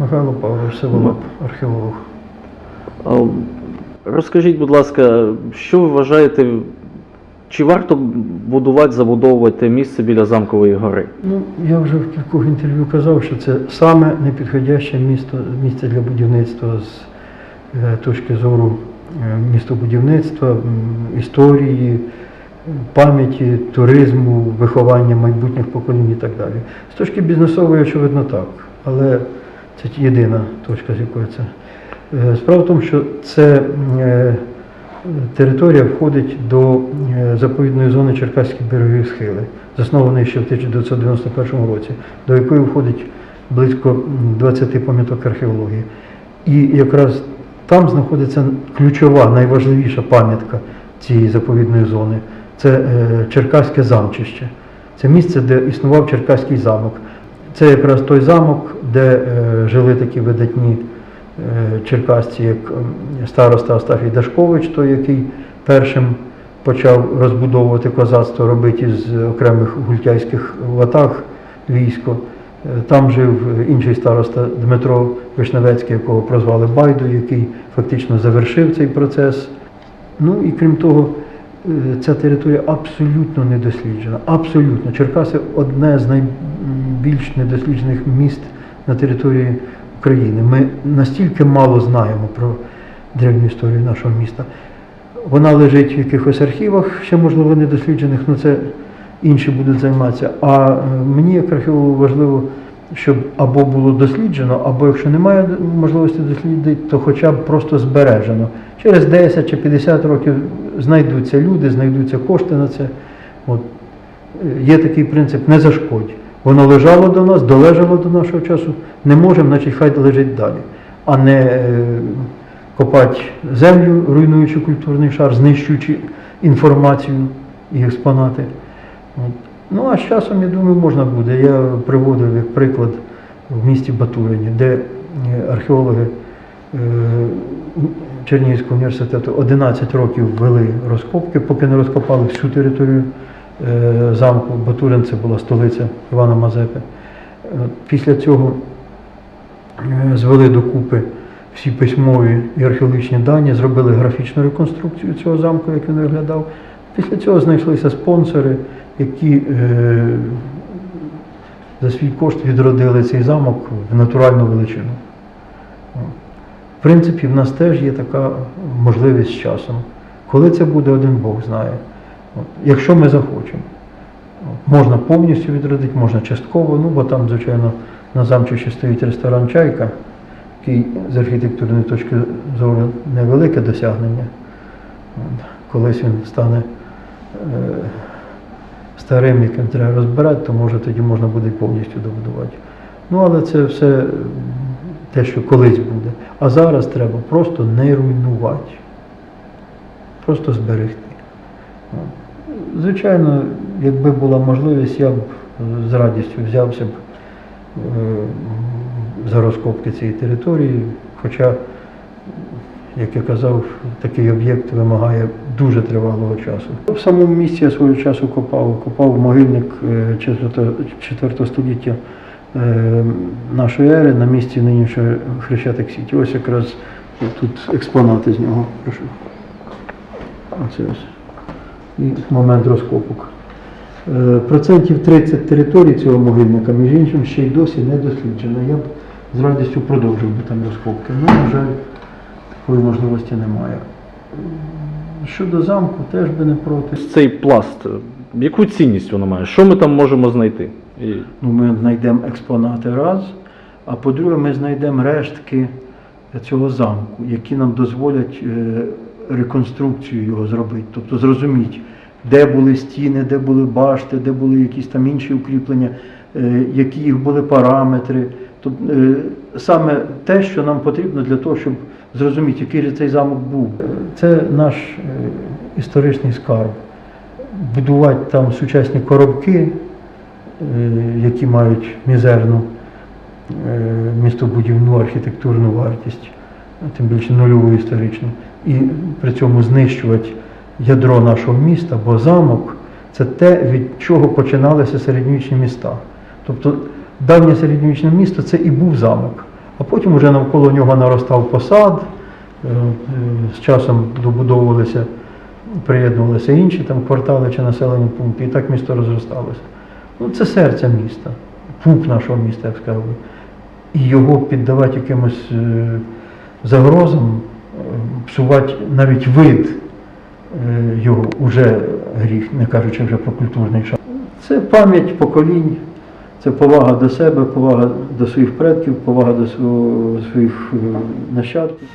Михайло Павлович Севолоп, археолог. Розкажіть, будь ласка, що ви вважаєте, чи варто будувати, забудовувати місце біля замкової гори? Ну, я вже в кількох інтерв'ю казав, що це саме непідходяще місто, місце для будівництва з е, точки зору е, містобудівництва, історії, пам'яті, туризму, виховання майбутніх поколінь і так далі. З точки бізнесової, очевидно, так. Але це єдина точка, з якої це. Е, Справа в тому, що це е, територія входить до е, заповідної зони Черкаські берегові схили, заснованої ще в 1991 році, до якої входить близько 20 пам'яток археології. І якраз там знаходиться ключова, найважливіша пам'ятка цієї заповідної зони. Це Черкаське замчище. Це місце, де існував Черкаський замок. Це якраз той замок, де жили такі видатні е, черкасці, як ем, староста Астафій Дашкович, той, який першим почав розбудовувати козацтво, робити із окремих гультяйських ватаг військо. Е, Там жив інший староста Дмитро Вишневецький, якого прозвали Байду, який фактично завершив цей процес. Ну і крім того, е, ця територія абсолютно недосліджена. Абсолютно. Черкаси одне з найбільш недосліджених міст на території України. Ми настільки мало знаємо про древню історію нашого міста. Вона лежить в якихось архівах, ще можливо недосліджених, але це інші будуть займатися. А е, мені, як археологу, важливо, щоб або було досліджено, або якщо немає можливості дослідити, то хоча б просто збережено. Через 10 чи 50 років знайдуться люди, знайдуться кошти на це. От. Е, Є такий принцип не зашкодь. Воно лежало до нас, долежало до нашого часу, не можемо, значить хай лежить далі. А не е, копати землю, руйнуючи культурний шар, знищуючи інформацію і експонати. Ну а з часом, я думаю, можна буде. Я приводив як приклад в місті Батурині, де е, археологи е, Чернігівського університету 11 років вели розкопки, поки не розкопали всю територію замку. Батурин це була столиця Івана Мазепи. Е, Після цього е, звели докупи всі письмові і археологічні дані, зробили графічну реконструкцію цього замку, як він виглядав. Після цього знайшлися спонсори, які е, за свій кошт відродили цей замок в натуральну величину. В принципі, в нас теж є така можливість з часом. Коли це буде, один Бог знає. Якщо ми захочемо. Можна повністю відродити, можна частково, ну бо там, звичайно, на замчищі стоїть ресторан Чайка, який з архітектурної точки зору невелике досягнення. Колись він стане е, старим, яким треба розбирати, то може тоді можна буде і повністю добудувати. Ну, але це все те, що колись буде. А зараз треба просто не руйнувати, просто зберегти. Звичайно, якби була можливість, я б е, з радістю взявся б е, за розкопки цієї території, хоча, як я казав, такий об'єкт вимагає дуже тривалого часу. В самому місці я свого часу копав, копав могильник 4 століття е, нашої ери на місці нинішньої Хрещатик Сіті. Ось якраз тут експонати з нього. Прошу. Оце ось. І момент розкопок. Е, Процентів 30 територій цього могильника, між іншим, ще й досі не досліджено. Я б з радістю продовжив би там розкопки. Ну, на жаль, такої можливості немає. Щодо замку, теж би не проти. Цей пласт, яку цінність воно має? Що ми там можемо знайти? І Ну, ми знайдемо експонати раз, а по-друге, ми знайдемо рештки цього замку, які нам дозволять е, реконструкцію його зробити. Тобто зрозуміти, де були стіни, де були башти, де були якісь там інші укріплення, е, які їх були параметри. Тобто, саме те, що нам потрібно для того, щоб зрозуміти, який же цей замок був. Це наш е, історичний скарб. Будувати там сучасні коробки, які мають мізерну містобудівну архітектурну вартість, тим більше нульову історичну, і при цьому знищувати ядро нашого міста, бо замок це те, від чого починалися середньовічні міста. Тобто давнє середньовічне місто це і був замок. А потім вже навколо нього наростав посад, е, е, з часом добудовувалися, приєднувалися інші там квартали чи населені пункти, і так місто розросталося. Ну, це серце міста, пуп нашого міста, я б сказав. І його піддавати якимось е, загрозам, псувати навіть вид е, його уже гріх, не кажучи вже про культурний шар. Це пам'ять поколінь, це повага до себе, повага до своїх предків, повага до своїх е, нащадків.